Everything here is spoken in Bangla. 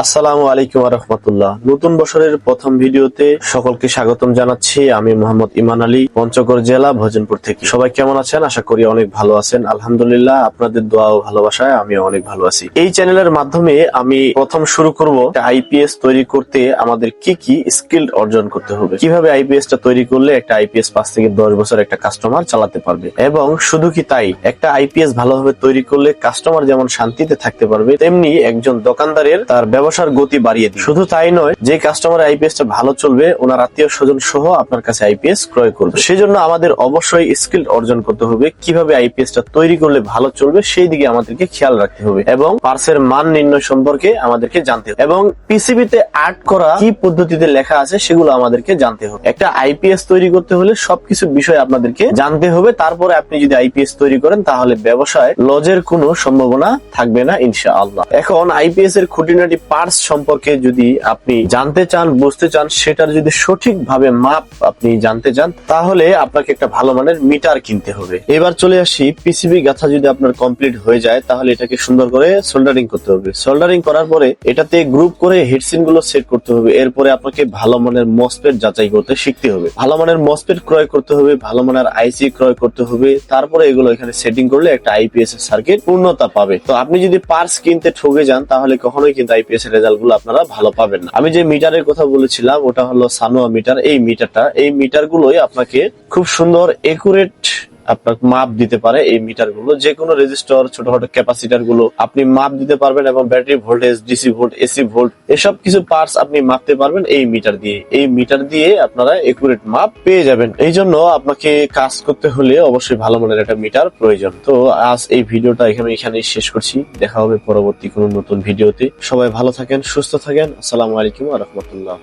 আসসালামু আলাইকুম রহমতুল্লাহ। নতুন বছরের প্রথম ভিডিওতে সকলকে স্বাগতম জানাচ্ছি। আমি মোহাম্মদ ইমান আলী, পঞ্চগড় জেলা থেকে। সবাই কেমন আছেন? আশা করি অনেক ভালো আছেন। আলহামদুলিল্লাহ, আপনাদের দোয়া ও ভালোবাসায় আমি অনেক ভালো আছি। এই চ্যানেলের মাধ্যমে আমি প্রথম শুরু করব আইপিএস তৈরি করতে আমাদের কি কি স্কিল অর্জন করতে হবে। কীভাবে আইপিএস টা তৈরি করলে একটা আইপিএস পাঁচ থেকে দশ বছর একটা কাস্টমার চালাতে পারবে? এবং শুধু কি তাই, একটা আইপিএস ভালোভাবে তৈরি করলে কাস্টমার যেমন শান্তিতে থাকতে পারবে, তেমনি একজন দোকানদারের তার ব্যবসার গতি বাড়িয়ে দিবে। শুধু তাই নয়, যে কাস্টমার আইপিএস টা ভালো চলবে, ওনার আত্মীয় স্বজন সহ আপনার কাছে আইপিএস ক্রয় করবে। সেজন্য আমাদের অবশ্যই স্কিল অর্জন করতে হবে, কীভাবে আইপিএস টা তৈরি করলে ভালো চলবে, সেই দিকে আমাদেরকে খেয়াল রাখতে হবে এবং পার্সের মান নির্ণয় সম্পর্কে আমাদেরকে জানতে হবে। এবং পিসিবিতে আর্ট করা কি পদ্ধতিতে লেখা আছে, সেগুলো আমাদেরকে জানতে হবে। একটা আইপিএস তৈরি করতে হলে সবকিছু বিষয় আপনাদেরকে জানতে হবে, তারপরে আপনি যদি আইপিএস তৈরি করেন, তাহলে ব্যবসায় লজের কোনো সম্ভাবনা থাকবে না, ইনশাআল্লাহ। এখন আইপিএস এর খুঁটিনাটি পার্টস সম্পর্কে যদি আপনি জানতে চান, বুঝতে চান, সেটার যদি সঠিকভাবে মাপ আপনি জানতে চান, তাহলে আপনাকে একটা ভালো মানের মিটার কিনতে হবে। এবার চলে আসি পিসিবি গাথা যদি আপনার কমপ্লিট হয়ে যায়, তাহলে এটাকে সুন্দর করে সোল্ডারিং করতে হবে। সোল্ডারিং করার পরে এটাতে গ্রুপ করে হিটসিনগুলো সেট করতে হবে। এরপরে আপনাকে ভালো মানের মসপেট যাচাই করতে শিখতে হবে। ভালো মানের মসপেট ক্রয় করতে হবে, ভালো মানের আইসি ক্রয় করতে হবে। তারপরে এগুলো এখানে সেটিং করলে একটা আইপিএস এর সার্কিট পূর্ণতা পাবে। তো আপনি যদি পার্স কিনতে ঠকে যান, তাহলে কখনোই কিন্তু আইপিএস এর রেজাল্টগুলো আপনারা ভালো পাবেন না। আমি যে মিটারের কথা বলেছিলাম, ওটা হলো সানোয়া মিটার এই মিটারটা এই মিটার গুলোই আপনাকে খুব সুন্দর একুরেট আপনার মাপ দিতে পারে এই মিটারগুলো যে কোনো রেজিস্টর, ছোটখাটো ক্যাপাসিটারগুলো আপনি মাপ দিতে পারবেন এবং battery voltage, DC volt, AC volt, এসব কিছু পার্টস আপনি মাপতে পারবেন এই মিটার দিয়ে। এই মিটার দিয়ে আপনারা একুরেট মাপ পেয়ে যাবেন। এই জন্য আপনাকে কাজ করতে হলে অবশ্যই ভালো মানের একটা মিটার প্রয়োজন। তো আজ এই ভিডিওটা এখানে এখানে শেষ করছি। দেখা হবে পরবর্তী কোনো নতুন ভিডিওতে। সবাই ভালো থাকেন, সুস্থ থাকেন। আসসালামু আলাইকুম রহমতুল্লাহ।